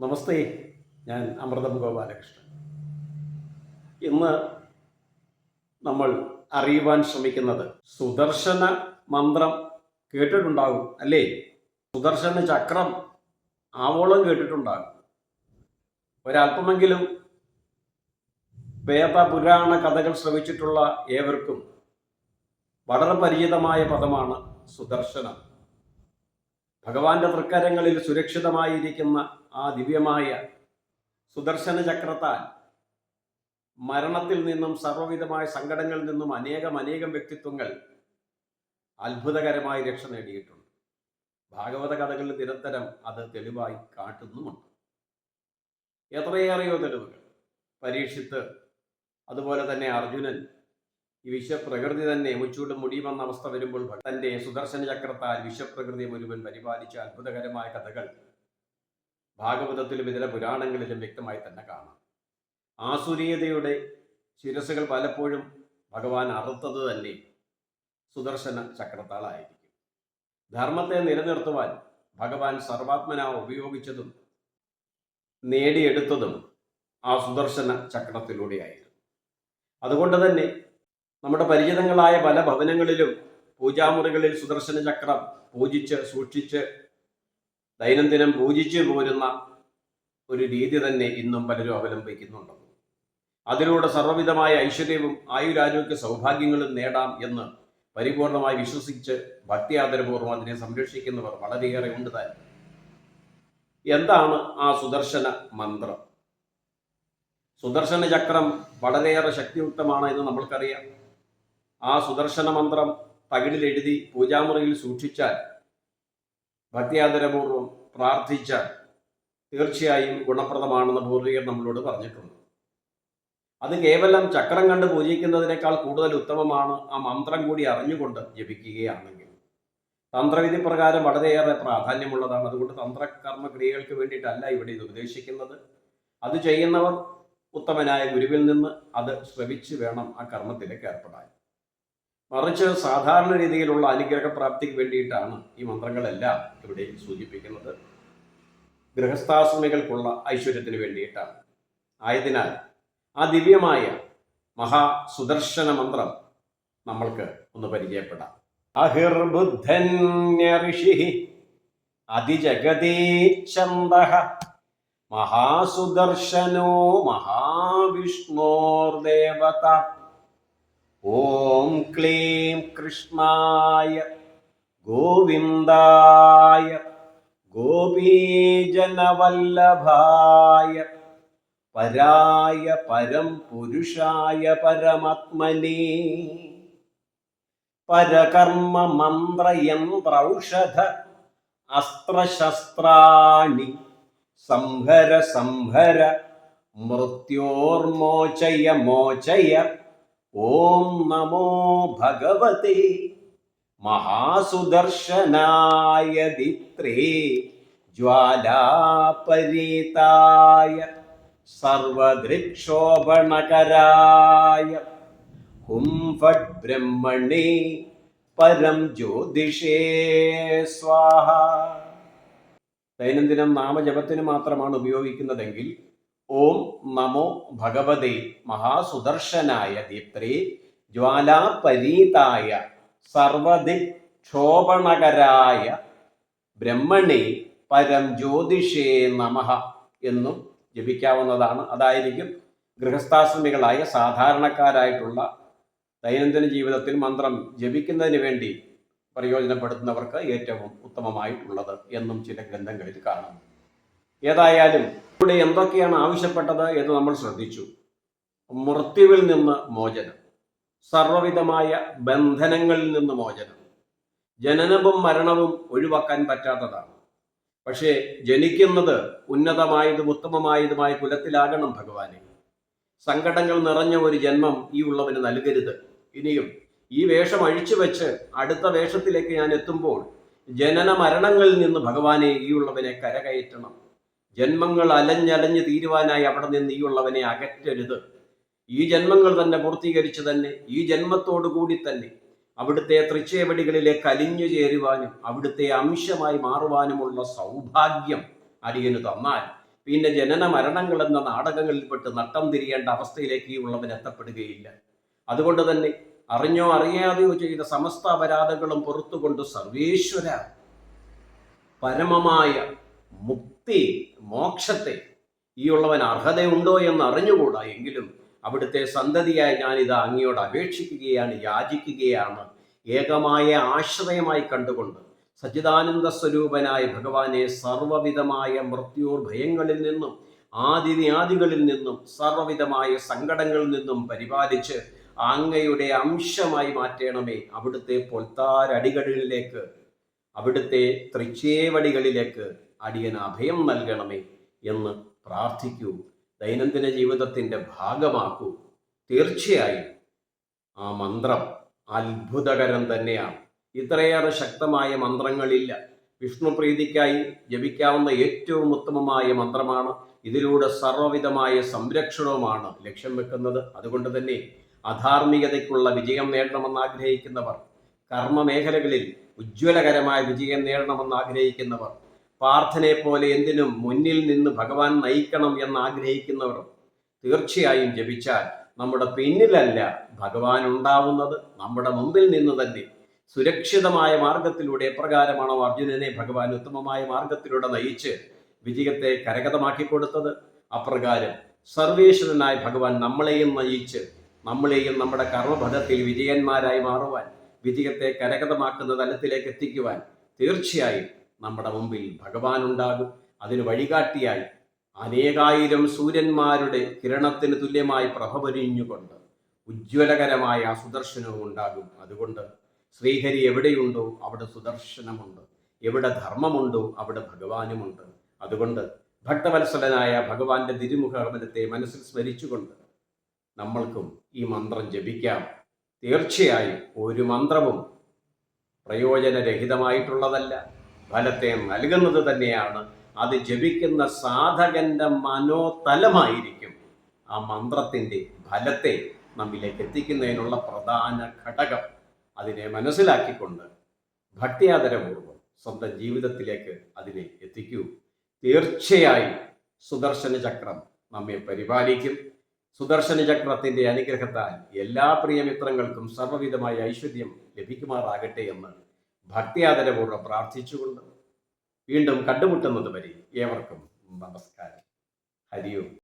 നമസ്തേ ഞാൻ അമൃതം ഗോപാലകൃഷ്ണൻ. ഇന്ന് നമ്മൾ അറിയുവാൻ ശ്രമിക്കുന്നത് സുദർശന മന്ത്രം കേട്ടിട്ടുണ്ടാകും അല്ലേ? സുദർശന ചക്രം ആവോളം കേട്ടിട്ടുണ്ടാകും. ഒരല്പമെങ്കിലും വേദ പുരാണ കഥകൾ ശ്രമിച്ചിട്ടുള്ള ഏവർക്കും വളരെ പരിചിതമായ പദമാണ് സുദർശനം. ഭഗവാന്റെ തൃക്കരങ്ങളിൽ സുരക്ഷിതമായിരിക്കുന്ന ആ ദിവ്യമായ സുദർശന ചക്രത്താൽ മരണത്തിൽ നിന്നും സർവവിധമായ സങ്കടങ്ങളിൽ നിന്നും അനേകം അനേകം വ്യക്തിത്വങ്ങൾ അത്ഭുതകരമായി രക്ഷ നേടിയിട്ടുണ്ട്. ഭാഗവത കഥകളിൽ നിരന്തരം അത് തെളിവായി കാട്ടുന്നുമുണ്ട്. എത്രയേറെയോ തെളിവുകൾ. പരീക്ഷിത്ത് അതുപോലെ തന്നെ അർജുനൻ ഈ വിശ്വപ്രകൃതി തന്നെ മുച്ചൂടും മുടിയുമെന്ന അവസ്ഥ വരുമ്പോൾ തന്റെ സുദർശന ചക്രത്താൽ വിശ്വപ്രകൃതി മുഴുവൻ പരിപാലിച്ച അത്ഭുതകരമായ കഥകൾ ഭാഗവതത്തിലും ഇതര പുരാണങ്ങളിലും വ്യക്തമായി തന്നെ കാണാം. ആസുരീയതയുടെ ശിരസുകൾ പലപ്പോഴും ഭഗവാൻ അറുത്തത് തന്നെ സുദർശന ചക്രത്താളായിരിക്കും. ധർമ്മത്തെ നിലനിർത്തുവാൻ ഭഗവാൻ സർവാത്മന ഉപയോഗിച്ചതും നേടിയെടുത്തതും ആ സുദർശന ചക്രത്തിലൂടെയായിരുന്നു. അതുകൊണ്ട് തന്നെ നമ്മുടെ പരിചിതങ്ങളായ പല ഭവനങ്ങളിലും പൂജാമുറികളിൽ സുദർശന ചക്രം പൂജിച്ച് സൂക്ഷിച്ച് ദൈനംദിനം പൂജിച്ചു പോരുന്ന ഒരു രീതി തന്നെ ഇന്നും പലരും അവലംബിക്കുന്നുണ്ട്. അതിലൂടെ സർവവിധമായ ഐശ്വര്യവും ആയുരാരോഗ്യ സൗഭാഗ്യങ്ങളും നേടാം എന്ന് പരിപൂർണമായി വിശ്വസിച്ച് ഭക്തിയാദരപൂർവം അതിനെ സംരക്ഷിക്കുന്നവർ വളരെയേറെ ഉണ്ട് താൻ. എന്താണ് ആ സുദർശന മന്ത്രം? സുദർശന ചക്രം വളരെയേറെ ശക്തിയുക്തമാണ് എന്ന് നമ്മൾക്കറിയാം. ആ സുദർശന മന്ത്രം തകിടിലെഴുതി പൂജാമുറിയിൽ സൂക്ഷിച്ചാൽ ഭക്തിയാദരപൂർവം പ്രാർത്ഥിച്ചാൽ തീർച്ചയായും ഗുണപ്രദമാണെന്ന് പൂർവികർ നമ്മളോട് പറഞ്ഞിട്ടുണ്ട്. അത് കേവലം ചക്രം കണ്ട് പൂജിക്കുന്നതിനേക്കാൾ കൂടുതൽ ഉത്തമമാണ് ആ മന്ത്രം കൂടി അറിഞ്ഞുകൊണ്ട് ജപിക്കുകയാണെങ്കിൽ. തന്ത്രവിധി പ്രകാരം വളരെയേറെ പ്രാധാന്യമുള്ളതാണ്. അതുകൊണ്ട് തന്ത്രകർമ്മ ക്രിയകൾക്ക് വേണ്ടിയിട്ടല്ല ഇവിടെ ഇത് ഉദ്ദേശിക്കുന്നത്. അത് ചെയ്യുന്നവർ ഉത്തമനായ ഗുരുവിൽ നിന്ന് അത് ശ്രവിച്ച് വേണം ആ കർമ്മത്തിലേക്ക് ഏർപ്പെടാൻ. മറിച്ച് സാധാരണ രീതിയിലുള്ള അനുഗ്രഹപ്രാപ്തിക്ക് വേണ്ടിയിട്ടാണ് ഈ മന്ത്രങ്ങളെല്ലാം ഇവിടെ സൂചിപ്പിക്കുന്നത്. ഗൃഹസ്ഥാശ്രമികൾക്കുള്ള ഐശ്വര്യത്തിന് വേണ്ടിയിട്ടാണ്. ആയതിനാൽ ആ ദിവ്യമായ മഹാസുദർശന മന്ത്രം നമ്മൾക്ക് ഒന്ന് പരിചയപ്പെടാം. അഹിർബുദ്ധന്യഋഷി ഋഷി അതിജഗതീച്ഛന്ദ മഹാസുദർശനോ മഹാവിഷ്ണോർദേവത ഓം ക്ലീം കൃഷ്ണായ ഗോവിന്ദായ ഗോപീജനവല്ലഭായ പരായ പരം പുരുഷായ പരമാത്മനേ പരകർമ്മ മന്ത്രയന്ത്രൗഷധ അസ്ത്രശസ്ത്രാണി സംഹര സംഹര മൃത്യോർമോചയ മോചയ ഓം നമോ ഭഗവതേ. മഹാസുദർശനായ ദിത്രേ ജ്വാലാപരീതായ സർവദൃക്ഷോഭണകരായ ഹും ഫട് ബ്രഹ്മണേ പരം ജ്യോതിഷേ സ്വാഹ. ദൈനംദിനം നാമജപത്തിന് മാത്രമാണ് ഉപയോഗിക്കുന്നതെങ്കിൽ ഓം നമോ ഭഗവതേ മഹാസുദർശനായ ദീപ്ത്രേ ജ്വാലാപരീതായ സർവദിക്ഷോഭണകരായ ബ്രഹ്മണേ പരം ജ്യോതിഷേ നമ എന്നും ജപിക്കാവുന്നതാണ്. അതായിരിക്കും ഗൃഹസ്ഥാശ്രമികളായ സാധാരണക്കാരായിട്ടുള്ള ദൈനംദിന ജീവിതത്തിൽ മന്ത്രം ജപിക്കുന്നതിന് വേണ്ടി പ്രയോജനപ്പെടുത്തുന്നവർക്ക് ഏറ്റവും ഉത്തമമായിട്ടുള്ളത് എന്നും ചില ഗ്രന്ഥങ്ങളിൽ കാണുന്നു. ഏതായാലും ഇവിടെ എന്തൊക്കെയാണ് ആവശ്യപ്പെട്ടത് എന്ന് നമ്മൾ ശ്രദ്ധിച്ചു. മൃത്യുവിൽ നിന്ന് മോചനം. സർവവിധമായ ബന്ധനങ്ങളിൽ നിന്ന് മോചനം. ജനനവും മരണവും ഒഴിവാക്കാൻ പറ്റാത്തതാണ്. പക്ഷേ ജനിക്കുന്നത് ഉന്നതമായതും ഉത്തമമായതുമായ കുലത്തിലാകണം ഭഗവാനെ. സങ്കടങ്ങൾ നിറഞ്ഞ ഒരു ജന്മം ഈ ഉള്ളവന് നൽകരുത്. ഇനിയും ഈ വേഷം അഴിച്ചു വെച്ച് അടുത്ത വേഷത്തിലേക്ക് ഞാൻ എത്തുമ്പോൾ ജനന മരണങ്ങളിൽ നിന്ന് ഭഗവാനെ ഈ ഉള്ളവനെ കരകയറ്റണം. ജന്മങ്ങൾ അലഞ്ഞലഞ്ഞ് തീരുവാനായി അവിടെ നിന്ന് ഈ ഉള്ളവനെ അകറ്റരുത്. ഈ ജന്മങ്ങൾ തന്നെ പൂർത്തീകരിച്ചു തന്നെ ഈ ജന്മത്തോടു കൂടി തന്നെ അവിടുത്തെ തൃച്ചേവടികളിലേക്ക് അലിഞ്ഞു ചേരുവാനും അവിടുത്തെ അംശമായി മാറുവാനുമുള്ള സൗഭാഗ്യം അടിയന് തന്നാൽ പിന്നെ ജനന മരണങ്ങൾ എന്ന നാടകങ്ങളിൽപ്പെട്ട് നട്ടം തിരിയേണ്ട അവസ്ഥയിലേക്ക് ഈ ഉള്ളവൻ എത്തപ്പെടുകയില്ല. അതുകൊണ്ട് തന്നെ അറിഞ്ഞോ അറിയാതെയോ ചെയ്ത സമസ്ത അപരാധങ്ങളും പുറത്തുകൊണ്ട് സർവേശ്വര പരമമായ മുക്തി മോക്ഷത്തെ. ഈ ഉള്ളവൻ അർഹതയുണ്ടോ എന്ന് അറിഞ്ഞുകൂടാ എങ്കിലും അവിടുത്തെ സന്തതിയായി ഞാനിത് അങ്ങയോട് അപേക്ഷിക്കുകയാണ് യാചിക്കുകയാണ്. ഏകമായ ആശ്രയമായി കണ്ടുകൊണ്ട് സച്ചിദാനന്ദ സ്വരൂപനായ ഭഗവാനെ സർവവിധമായ മൃത്യൂർ ഭയങ്ങളിൽ നിന്നും ആദിനിയാദികളിൽ നിന്നും സർവവിധമായ സങ്കടങ്ങളിൽ നിന്നും പരിപാലിച്ച് അങ്ങയുടെ അംശമായി മാറ്റണമേ അവിടുത്തെ പൊൽത്താരടികളിലേക്ക് അവിടുത്തെ തൃച്ചേവടികളിലേക്ക് അടിയന് അഭയം നൽകണമേ എന്ന് പ്രാർത്ഥിക്കൂ. ദൈനംദിന ജീവിതത്തിന്റെ ഭാഗമാക്കൂ. തീർച്ചയായും ആ മന്ത്രം അത്ഭുതകരം തന്നെയാണ്. ഇത്രയേറെ ശക്തമായ മന്ത്രങ്ങളില്ല. വിഷ്ണു പ്രീതിക്കായി ജപിക്കാവുന്ന ഏറ്റവും ഉത്തമമായ മന്ത്രമാണ്. ഇതിലൂടെ സർവവിധമായ സംരക്ഷണവുമാണ് ലക്ഷ്യം വെക്കുന്നത്. അതുകൊണ്ട് തന്നെ അധാർമികതയ്ക്കുള്ള വിജയം നേടണമെന്ന് ആഗ്രഹിക്കുന്നവർ കർമ്മ മേഖലകളിൽ ഉജ്ജ്വലകരമായ വിജയം നേടണമെന്ന് ആഗ്രഹിക്കുന്നവർ പ്രാർത്ഥനയെ പോലെ എന്തിനും മുന്നിൽ നിന്ന് ഭഗവാൻ നയിക്കണം എന്ന് ആഗ്രഹിക്കുന്നവർ തീർച്ചയായും ജപിച്ചാൽ നമ്മുടെ പിന്നിലല്ല ഭഗവാൻ ഉണ്ടാവുന്നത്. നമ്മുടെ മുമ്പിൽ നിന്ന് തന്നെ സുരക്ഷിതമായ മാർഗത്തിലൂടെ എപ്രകാരമാണോ അർജുനനെ ഭഗവാൻ ഉത്തമമായ മാർഗത്തിലൂടെ നയിച്ച് വിജയത്തെ കരകതമാക്കി കൊടുത്തത്? അപ്രകാരം സർവേശ്വരനായ ഭഗവാൻ നമ്മളെയും നയിച്ച് നമ്മളെയും നമ്മുടെ കർമ്മപഥത്തിൽ വിജയന്മാരായി മാറുവാൻ വിജയത്തെ കരകതമാക്കുന്ന തലത്തിലേക്ക് എത്തിക്കുവാൻ തീർച്ചയായും നമ്മുടെ മുമ്പിൽ ഭഗവാൻ ഉണ്ടാകും അതിന് വഴികാട്ടിയായി അനേകായിരം സൂര്യന്മാരുടെ കിരണത്തിന് തുല്യമായി പ്രഭ പൊരിഞ്ഞുകൊണ്ട് ഉജ്ജ്വലകരമായ സുദർശനവും ഉണ്ടാകും. അതുകൊണ്ട് ശ്രീഹരി എവിടെയുണ്ടോ അവിടെ സുദർശനമുണ്ട്. എവിടെ ധർമ്മമുണ്ടോ അവിടെ ഭഗവാനുമുണ്ട്. അതുകൊണ്ട് ഭക്തവത്സലനായ ഭഗവാന്റെ തിരുമുഖമനത്തെ മനസ്സിൽ സ്മരിച്ചുകൊണ്ട് നമ്മൾക്കും ഈ മന്ത്രം ജപിക്കാം. തീർച്ചയായും ഒരു മന്ത്രവും പ്രയോജനരഹിതമായിട്ടുള്ളതല്ല. ഫലത്തെ നൽകുന്നത് തന്നെയാണ്. അത് ജപിക്കുന്ന സാധകന്റെ മനോതലമായിരിക്കും ആ മന്ത്രത്തിന്റെ ഫലത്തെ നമ്മിലേക്ക് എത്തിക്കുന്നതിനുള്ള പ്രധാന ഘടകം. അതിനെ മനസ്സിലാക്കിക്കൊണ്ട് ഭക്തിയാദരപൂർവം സ്വന്തം ജീവിതത്തിലേക്ക് അതിനെ എത്തിക്കൂ. തീർച്ചയായും സുദർശന ചക്രം നമ്മെ പരിപാലിക്കും. സുദർശന ചക്രത്തിന്റെ അനുഗ്രഹത്താൽ എല്ലാ പ്രിയമിത്രങ്ങൾക്കും സർവവിധമായ ഐശ്വര്യം ലഭിക്കുമാറാകട്ടെ എന്ന് ഭക്തിയാദരപൂർവം പ്രാർത്ഥിച്ചുകൊണ്ട് വീണ്ടും കണ്ടുമുട്ടുന്നത് വരെ ഏവർക്കും നമസ്കാരം. ഹരിയോം